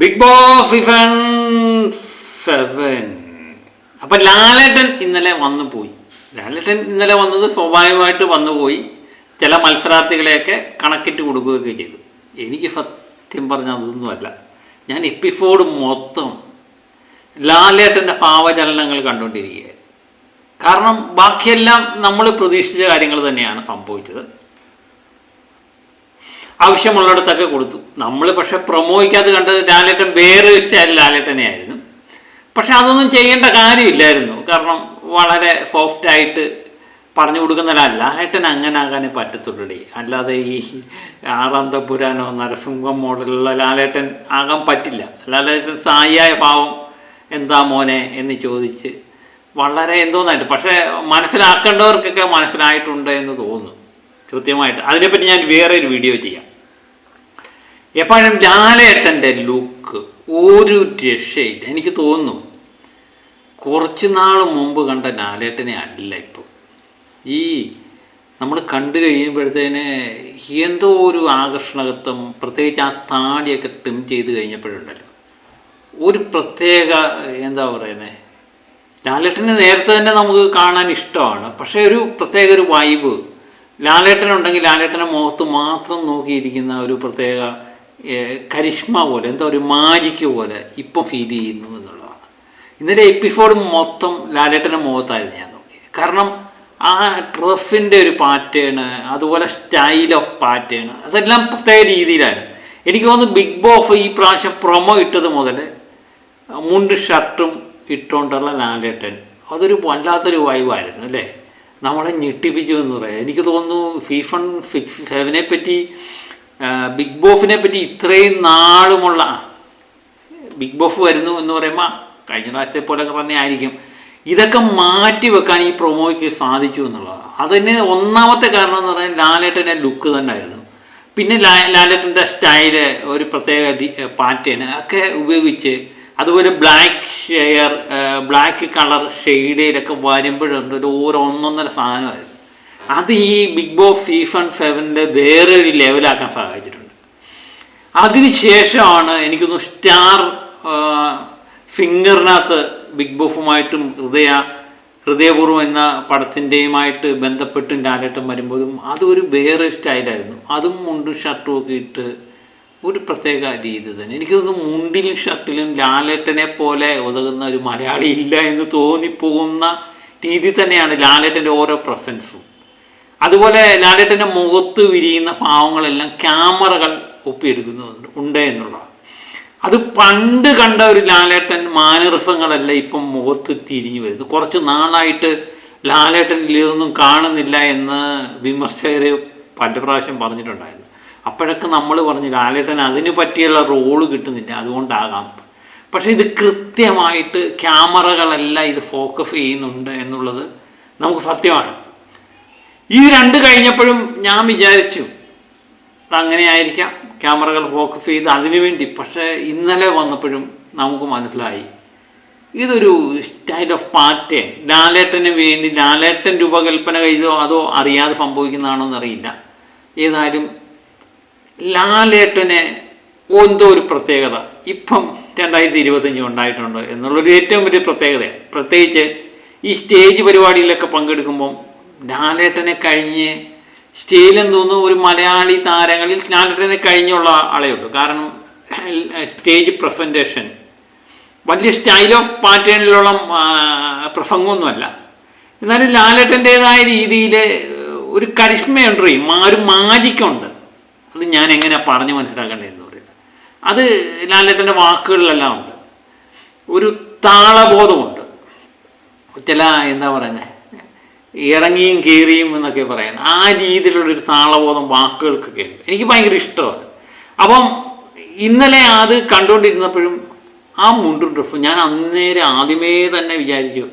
Big boss season seven അപ്പം ലാലേട്ടൻ ഇന്നലെ വന്നു പോയി. ലാലേട്ടൻ ഇന്നലെ വന്നത് സ്വാഭാവികമായിട്ട് വന്നു പോയി. ചില മത്സരാർത്ഥികളെയൊക്കെ കണക്കിട്ട് കൊടുക്കുകയൊക്കെ ചെയ്തു. എനിക്ക് സത്യം പറഞ്ഞാൽ അതൊന്നുമല്ല ഞാൻ എപ്പിസോഡ് മൊത്തം ലാലേട്ടന്റെ പാവചലനങ്ങൾ കണ്ടുകൊണ്ടിരിക്കുക കാരണം ബാക്കിയെല്ലാം നമ്മൾ പ്രതീക്ഷിച്ച കാര്യങ്ങൾ തന്നെയാണ് സംഭവിച്ചത്. ആവശ്യമുള്ളിടത്തൊക്കെ കൊടുത്തു. നമ്മൾ പക്ഷെ പ്രമോഹിക്കാതെ കണ്ടത് ലാലേട്ടൻ വേറെ സ്റ്റൈൽ ലാലേട്ടനെ ആയിരുന്നു പക്ഷെ അതൊന്നും ചെയ്യേണ്ട കാര്യമില്ലായിരുന്നു. കാരണം വളരെ സോഫ്റ്റായിട്ട് പറഞ്ഞു കൊടുക്കുന്നതല്ല ലാലേട്ടൻ അങ്ങനെ ആകാനേ പറ്റത്തുള്ളൂ അല്ലാതെ ഈ ആറാം തമ്പുരാനോ നരസിംഹം മോഡലുള്ള ലാലേട്ടൻ ആകാൻ പറ്റില്ല. ലാലേട്ടൻ സായിയായ പാവം എന്താ മോനെ എന്ന് ചോദിച്ച് വളരെ എന്തോന്നായിട്ട്. പക്ഷേ മനസ്സിലാക്കേണ്ടവർക്കൊക്കെ മനസ്സിലായിട്ടുണ്ട് എന്ന് തോന്നുന്നു. കൃത്യമായിട്ട്. അതിനെപ്പറ്റി ഞാൻ വേറെ ഒരു വീഡിയോ ചെയ്യാം. എപ്പോഴും ലാലേട്ടന്റെ ലുക്ക് ഒരു രക്ഷയില്ല. എനിക്ക് തോന്നുന്നു കുറച്ച് നാൾ മുമ്പ് കണ്ട ലാലേട്ടനെ അല്ല ഇപ്പോൾ ഈ നമ്മൾ കണ്ടു കഴിയുമ്പോഴത്തേന് എന്തോ ഒരു ആകർഷണകത്വം പ്രത്യേകിച്ച് ആ താടിയൊക്കെ ട്രിം ചെയ്ത് കഴിഞ്ഞപ്പോഴുണ്ടല്ലോ. ഒരു പ്രത്യേക എന്താ പറയുന്നത് ലാലേട്ടനെ നേരത്തെ തന്നെ നമുക്ക് കാണാൻ ഇഷ്ടമാണ്. പക്ഷേ ഒരു പ്രത്യേക ഒരു വൈബ് ലാലേട്ടനുണ്ടെങ്കിൽ ലാലേട്ടന്റെ മുഖത്ത് മാത്രം നോക്കിയിരിക്കുന്ന ഒരു പ്രത്യേക കരിഷ്മ പോലെ എന്താ ഒരു മാജിക്ക് പോലെ ഇപ്പം ഫീൽ ചെയ്യുന്നു എന്നുള്ളതാണ്. ഇന്നലെ എപ്പിസോഡ് മൊത്തം ലാലേട്ടന്റെ മുഖത്തായിരുന്നു ഞാൻ നോക്കി കാരണം ആ ഡ്രസ്സിന്റെ ഒരു പാറ്റേണ് അതുപോലെ സ്റ്റൈൽ ഓഫ് പാറ്റേൺ അതെല്ലാം പ്രത്യേക രീതിയിലാണ് എനിക്ക് തോന്നുന്നു ബിഗ് ബോസ് ഈ പ്രാവശ്യം പ്രൊമോ ഇട്ടത് മുതൽ മുണ്ട് ഷർട്ടും ഇട്ടുകൊണ്ടുള്ള ലാലേട്ടൻ അതൊരു വല്ലാത്തൊരു വൈവായിരുന്നു അല്ലേ? നമ്മളെ ഞെട്ടിപ്പിച്ചു എന്ന് പറയാം. എനിക്ക് തോന്നുന്നു ഫീഫൺ ഫിക്സ് സെവനെ പറ്റി ബിഗ് ബോഫിനെ പറ്റി ഇത്രയും നാളുമുള്ള ബിഗ് ബോഫ് വരുന്നു എന്ന് പറയുമ്പോൾ കഴിഞ്ഞ പ്രാവശ്യത്തെ പോലെ തന്നെ ആയിരിക്കും. ഇതൊക്കെ മാറ്റി വെക്കാൻ ഈ പ്രൊമോയ്ക്ക് സാധിച്ചു എന്നുള്ളതാണ് അതിന് ഒന്നാമത്തെ കാരണം എന്ന് പറഞ്ഞാൽ ലാലേട്ടന്റെ ലുക്ക് തന്നെ ആയിരുന്നു. പിന്നെ ലാ ലാലേട്ടന്റെ സ്റ്റൈൽ ഒരു പ്രത്യേക പാറ്റേൺ ഒക്കെ ഉപയോഗിച്ച് അതുപോലെ ബ്ലാക്ക് ഷെയർ ബ്ലാക്ക് കളർ ഷെയ്ഡിലൊക്കെ വരുമ്പോഴുണ്ട് ഒരു ഓരോ ഒന്നൊന്നര സാധനമായിരുന്നു. അത് ഈ ബിഗ് ബോസ് സീസൺ സെവനിന്റെ വേറെ ഒരു ലെവലാക്കാൻ സഹായിച്ചിട്ടുണ്ട് അതിനുശേഷമാണ് എനിക്കൊന്ന് സ്റ്റാർ ഫിംഗറിനകത്ത് ബിഗ് ബോസുമായിട്ടും ഹൃദയ ഹൃദയപൂർവം എന്ന പടത്തിന്റെയുമായിട്ട് ബന്ധപ്പെട്ടും ലാലേട്ടൻ വരുമ്പോഴും അതൊരു വേറെ സ്റ്റൈലായിരുന്നു അതും മുണ്ടും ഷർട്ടും ഒക്കെ ഇട്ട് ഒരു പ്രത്യേക രീതി തന്നെ. എനിക്ക് മുണ്ടിലും ഷർട്ടിലും ലാലേട്ടനെ പോലെ ഉതകുന്ന ഒരു മലയാളി ഇല്ല എന്ന് തോന്നിപ്പോകുന്ന രീതി തന്നെയാണ് ലാലേട്ടന്റെ ഓരോ പ്രസൻസും അതുപോലെ ലാലേട്ടന്റെ മുഖത്ത് വിരിയുന്ന പാവങ്ങളെല്ലാം ക്യാമറകൾ ഒപ്പിയെടുക്കുന്നുണ്ട് ഉണ്ട് എന്നുള്ളതാണ്. അത് പണ്ട് കണ്ട ഒരു ലാലേട്ടൻ മാനറിസങ്ങളല്ല ഇപ്പം മുഖത്ത് തിരിഞ്ഞു വരുന്നു കുറച്ച് നാളായിട്ട് ലാലേട്ടൻ ഇതൊന്നും കാണുന്നില്ല എന്ന് വിമർശകർ പല പ്രാവശ്യം പറഞ്ഞിട്ടുണ്ടായിരുന്നു. അപ്പോഴൊക്കെ നമ്മൾ പറഞ്ഞു ലാലേട്ടൻ അതിന് പറ്റിയുള്ള റോൾ കിട്ടുന്നില്ല അതുകൊണ്ടാകാം. പക്ഷേ ഇത് കൃത്യമായിട്ട് ക്യാമറകളെല്ലാം ഇത് ഫോക്കസ് ചെയ്യുന്നുണ്ട് എന്നുള്ളത് നമുക്ക് സത്യമാണ്. ഈ രണ്ട് കഴിഞ്ഞപ്പോഴും ഞാൻ വിചാരിച്ചു അങ്ങനെ ആയിരിക്കാം ക്യാമറകൾ ഫോക്കസ് ചെയ്ത് അതിനു വേണ്ടി. പക്ഷേ ഇന്നലെ വന്നപ്പോഴും നമുക്ക് മനസ്സിലായി ഇതൊരു സ്റ്റൈൽ ഓഫ് പാറ്റേൺ ലാലേട്ടന് വേണ്ടി ലാലേട്ടൻ രൂപകൽപ്പന ചെയ്തോ അതോ അറിയാതെ സംഭവിക്കുന്നതാണോ എന്നറിയില്ല ഏതായാലും ലാലേട്ടനെ എന്തോ ഒരു പ്രത്യേകത. ഇപ്പം രണ്ടായിരത്തി ഇരുപത്തഞ്ച് ഉണ്ടായിട്ടുണ്ട് എന്നുള്ളൊരു ഏറ്റവും വലിയ പ്രത്യേകതയാണ്. പ്രത്യേകിച്ച് ഈ സ്റ്റേജ് പരിപാടിയിലൊക്കെ പങ്കെടുക്കുമ്പം ലാലേട്ടനെ കഴിഞ്ഞ് സ്റ്റേജിലെന്ന് തോന്നുന്നു ഒരു മലയാളി താരങ്ങളിൽ ലാലേട്ടനെ കഴിഞ്ഞുള്ള ആളേ ഉള്ളൂ. കാരണം സ്റ്റേജ് പ്രസന്റേഷൻ വലിയ സ്റ്റൈൽ ഓഫ് പാറ്റേണിലുള്ള പ്രസംഗമൊന്നുമല്ല. എന്നാലും ലാലേട്ടന്റെതായ രീതിയിൽ ഒരു കരിഷ്മയുണ്ട് ഒരു മാജിക്കുണ്ട്. അത് ഞാൻ എങ്ങനെ പറഞ്ഞു മനസ്സിലാക്കേണ്ടതെന്ന് പറയുന്നത് അത് ലാലേട്ടന്റെ വാക്കുകളിലെല്ലാം ഉണ്ട്. ഒരു താളബോധമുണ്ട്. ചില എന്താ പറയുന്നത് ഇറങ്ങിയും കീറിയും എന്നൊക്കെ പറയുന്നത് ആ രീതിയിലുള്ളൊരു താളബോധം വാക്കുകൾക്കൊക്കെ ഉണ്ട്. എനിക്ക് ഭയങ്കര ഇഷ്ടമാണ് അപ്പം ഇന്നലെ അത് കണ്ടുകൊണ്ടിരുന്നപ്പോഴും ആ മുണ്ടും ട്രിഫും ഞാൻ അന്നേരം ആദ്യമേ തന്നെ വിചാരിച്ചു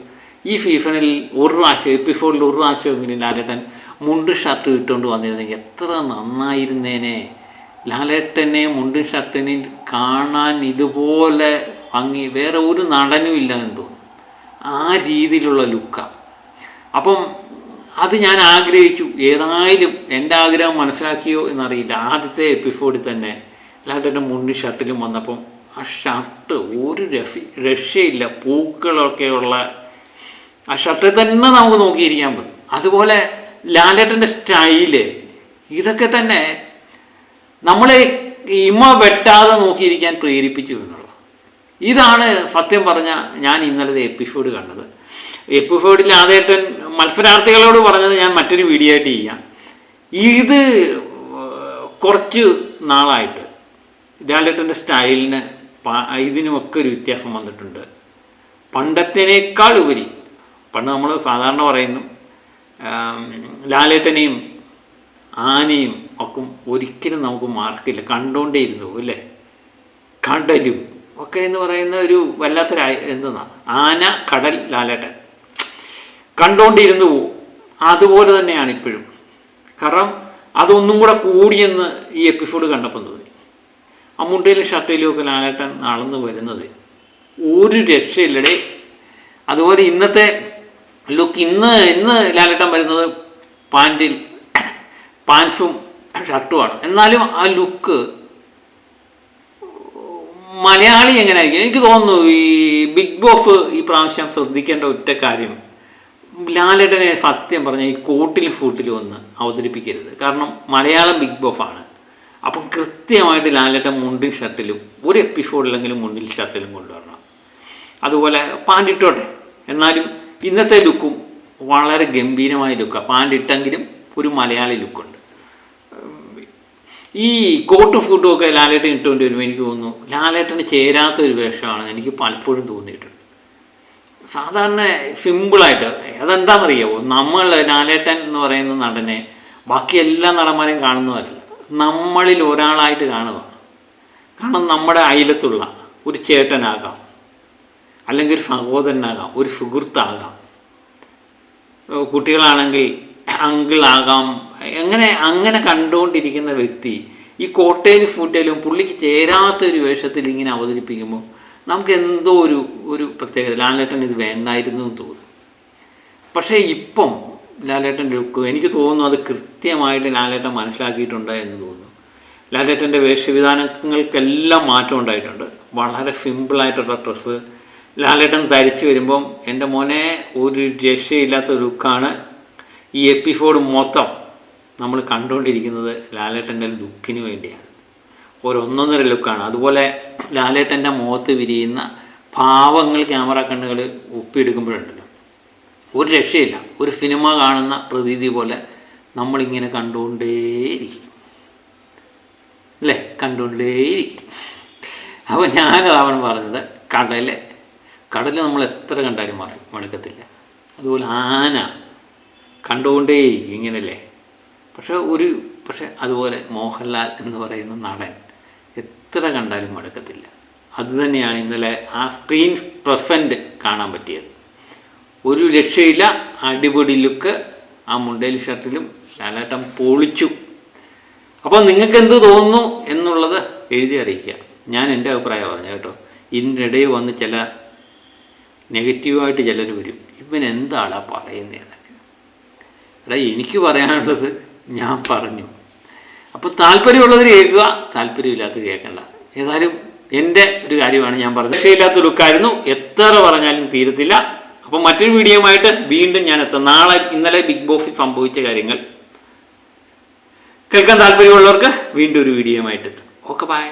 ഈ സീസണിൽ ഒരു പ്രാവശ്യം എപ്പിസോഡിൽ ഒരു പ്രാവശ്യം ഇങ്ങനെ ലാലേട്ടൻ മുണ്ടും ഷർട്ട് ഇട്ടുകൊണ്ട് വന്നിരുന്നെങ്കിൽ എത്ര നന്നായിരുന്നേനെ. ലാലേട്ടനെ മുണ്ടും ഷർട്ടിനെ കാണാൻ ഇതുപോലെ ഭംഗി വേറെ ഒരു നടനും ഇല്ല എന്ന് തോന്നുന്നു. ആ രീതിയിലുള്ള ലുക്കാണ് അപ്പം അത് ഞാൻ ആഗ്രഹിച്ചു. ഏതായാലും എന്റെ ആഗ്രഹം മനസ്സിലാക്കിയോ എന്നറിയില്ല. ആദ്യത്തെ എപ്പിസോഡിൽ തന്നെ ലാലേട്ടന്റെ മുണ്ടി ഷർട്ടിലും വന്നപ്പം ആ ഷർട്ട് ഒരു രഫി രക്ഷയില്ല. പൂക്കളൊക്കെയുള്ള ആ ഷർട്ടിൽ തന്നെ നമുക്ക് നോക്കിയിരിക്കാൻ പറ്റും. അതുപോലെ ലാലേട്ടന്റെ സ്റ്റൈൽ ഇതൊക്കെ തന്നെ നമ്മളെ ഇമ വെട്ടാതെ നോക്കിയിരിക്കാൻ പ്രേരിപ്പിച്ചു എന്നുള്ളത് ഇതാണ് സത്യം പറഞ്ഞ ഞാൻ ഇന്നലത്തെ എപ്പിസോഡ് കണ്ടത്. എപ്പിസോഡിൽ ആദ്യമായിട്ട് മത്സരാർത്ഥികളോട് പറഞ്ഞത് ഞാൻ മറ്റൊരു വീഡിയോ ആയിട്ട് ചെയ്യാം. ഇത് കുറച്ച് നാളായിട്ട് ലാലേട്ടന്റെ സ്റ്റൈലിന് ഇതിനുമൊക്കെ ഒരു വ്യത്യാസം വന്നിട്ടുണ്ട്. പണ്ടത്തേനേക്കാൾ ഉപരി പണ്ട് നമ്മൾ സാധാരണ പറയുന്നു ലാലേട്ടനെയും ആനയും ഒക്കെ ഒരിക്കലും നമുക്ക് മാർക്കില്ല. കണ്ടുകൊണ്ടേ ഇരുന്നു അല്ലേ? കടലും ഒക്കെ എന്ന് പറയുന്ന ഒരു വല്ലാത്തൊരു എന്തെന്നാ? ആന കടൽ ലാലേട്ടൻ. കണ്ടുകൊണ്ടിരുന്നു പോവും. അതുപോലെ തന്നെയാണ് ഇപ്പോഴും. കാരണം അതൊന്നും കൂടെ കൂടിയെന്ന് ഈ എപ്പിസോഡ് കണ്ടപ്പോൾ തോന്നി. ആ മുണ്ടയിലും ഷർട്ടിലും ഒക്കെ ലാലേട്ടൻ നടന്നു വരുന്നത് ഒരു രക്ഷയില്ലടേ. അതുപോലെ ഇന്നത്തെ ലുക്ക് ഇന്ന് ഇന്ന് ലാലേട്ടൻ വരുന്നത് പാന്റിൽ പാൻസും ഷർട്ടുമാണ് എന്നാലും ആ ലുക്ക് മലയാളി എങ്ങനെയായിരിക്കും? എനിക്ക് തോന്നുന്നു ഈ ബിഗ് ബോസ് ഈ പ്രാവശ്യം ശ്രദ്ധിക്കേണ്ട ഒറ്റ കാര്യം ലാലേട്ടനെ സത്യം പറഞ്ഞ ഈ കോട്ടിലും ഫൂട്ടിലും ഒന്ന് അവതരിപ്പിക്കരുത്. കാരണം മലയാളം ബിഗ് ബോഫാണ് അപ്പം കൃത്യമായിട്ട് ലാലേട്ടൻ മുണ്ടിൽ ഷർട്ടിലും ഒരു എപ്പിസോഡിലെങ്കിലും മുണ്ടിൽ ഷർട്ടിലും കൊണ്ടുവരണം. അതുപോലെ പാണ്ടിട്ടോട്ടെ എന്നാലും ഇന്നത്തെ ലുക്കും വളരെ ഗംഭീരമായ ലുക്കാണ് പാണ്ടിട്ടെങ്കിലും ഒരു മലയാളി ലുക്കുണ്ട് ഈ കോട്ട് ഫുഡും ഒക്കെ ലാലേട്ടൻ ഇട്ടുകൊണ്ട് വരുമ്പോൾ എനിക്ക് തോന്നുന്നു ലാലേട്ടന് ചേരാത്ത ഒരു വേഷമാണ് എനിക്ക് പലപ്പോഴും തോന്നിയിട്ടുണ്ട്. സാധാരണ സിമ്പിളായിട്ട് അതെന്താണെന്നറിയാമോ നമ്മൾ ലാലേട്ടൻ എന്ന് പറയുന്ന നടനെ ബാക്കി എല്ലാ നടന്മാരെയും കാണുന്നതല്ല. നമ്മളിൽ ഒരാളായിട്ട് കാണുക. കാരണം നമ്മുടെ അയലത്തുള്ള ഒരു ചേട്ടനാകാം. അല്ലെങ്കിൽ ഒരു സഹോദരനാകാം. ഒരു സുഹൃത്താകാം. കുട്ടികളാണെങ്കിൽ അങ്കിളാകാം. എങ്ങനെ അങ്ങനെ കണ്ടുകൊണ്ടിരിക്കുന്ന വ്യക്തി ഈ കോട്ടയിൽ ഫുഡിലും പുള്ളിക്ക് ചേരാത്ത ഒരു വേഷത്തിൽ ഇങ്ങനെ അവതരിപ്പിക്കുമ്പോൾ നമുക്ക് എന്തോ ഒരു ഒരു പ്രത്യേകത. ലാലേട്ടൻ ഇത് വേണ്ടായിരുന്നു എന്ന് തോന്നും. പക്ഷേ ഇപ്പം ലാലേട്ടന്റെ ലുക്ക് എനിക്ക് തോന്നുന്നു അത് കൃത്യമായിട്ട് ലാലേട്ടൻ മനസ്സിലാക്കിയിട്ടുണ്ട് എന്ന് തോന്നുന്നു. ലാലേട്ടന്റെ വേഷവിധാനങ്ങൾക്കെല്ലാം മാറ്റം ഉണ്ടായിട്ടുണ്ട്. വളരെ സിമ്പിളായിട്ടുള്ള ഡ്രസ്സ്. ലാലേട്ടൻ ധരിച്ചു വരുമ്പം എന്റെ മോനെ ഒരു രക്ഷയില്ലാത്ത ലുക്കാണ്. ഈ എപ്പിസോഡ് മൊത്തം നമ്മൾ കണ്ടുകൊണ്ടിരിക്കുന്നത് ലാലേട്ടന്റെ ലുക്കിന് വേണ്ടിയാണ്. ഒരൊന്നൊന്നര ലുക്കാണ്. അതുപോലെ ലാലേട്ടന്റെ മുഖത്ത് വിരിയുന്ന ഭാവങ്ങൾ ക്യാമറ കണ്ണുകൾ ഒപ്പിയെടുക്കുമ്പോഴുണ്ടല്ലോ. ഒരു രക്ഷയില്ല. ഒരു സിനിമ കാണുന്ന പ്രതീതി പോലെ നമ്മളിങ്ങനെ കണ്ടുകൊണ്ടേയിരിക്കും. അല്ലേ? കണ്ടുകൊണ്ടേയിരിക്കും. അപ്പോൾ ഞാൻ അവൻ പറഞ്ഞത് കടൽ. കടൽ നമ്മൾ എത്ര കണ്ടാലും മറ അതുപോലെ ആന. കണ്ടുകൊണ്ടേയിരിക്കും ഇങ്ങനല്ലേ പക്ഷെ ഒരു പക്ഷെ അതുപോലെ മോഹൻലാൽ എന്ന് പറയുന്ന നടൻ എത്ര കണ്ടാലും മടുക്കത്തില്ല. അതുതന്നെയാണ് ഇന്നലെ ആ സ്ക്രീൻ പ്രസന്റ് കാണാൻ പറ്റിയത്. ഒരു രക്ഷയില്ല അടിപൊളി ലുക്ക് ആ മുണ്ടേൽ ഷർട്ടിലും ലാലേട്ടൻ പൊളിച്ചു. അപ്പോൾ നിങ്ങൾക്ക് എന്ത് തോന്നുന്നു എന്നുള്ളത് എഴുതി അറിയിക്കുക. ഞാൻ എന്റെ അഭിപ്രായം പറഞ്ഞു കേട്ടോ. ഇതിനിടയിൽ വന്ന് ചില നെഗറ്റീവായിട്ട് ചിലർ വരും. ഇവൻ എന്താടാ പറയുന്നതെന്നൊക്കെ എടാ എനിക്ക് പറയാനുള്ളത് ഞാൻ പറഞ്ഞു. അപ്പോൾ താല്പര്യമുള്ളവർ കേൾക്കുക താല്പര്യമില്ലാത്ത കേൾക്കണ്ട. ഏതായാലും എന്റെ ഒരു കാര്യമാണ് ഞാൻ പറഞ്ഞത്. രക്ഷയില്ലാത്ത ലുക്കായിരുന്നു എത്ര പറഞ്ഞാലും തീരത്തില്ല. അപ്പോൾ മറ്റൊരു വീഡിയോയുമായിട്ട് വീണ്ടും ഞാൻ എത്താം. നാളെ ഇന്നലെ ബിഗ് ബോസിൽ സംഭവിച്ച കാര്യങ്ങൾ. കേൾക്കാൻ താല്പര്യമുള്ളവർക്ക് വീണ്ടും ഒരു വീഡിയോയുമായിട്ട് എത്താം. Okay bye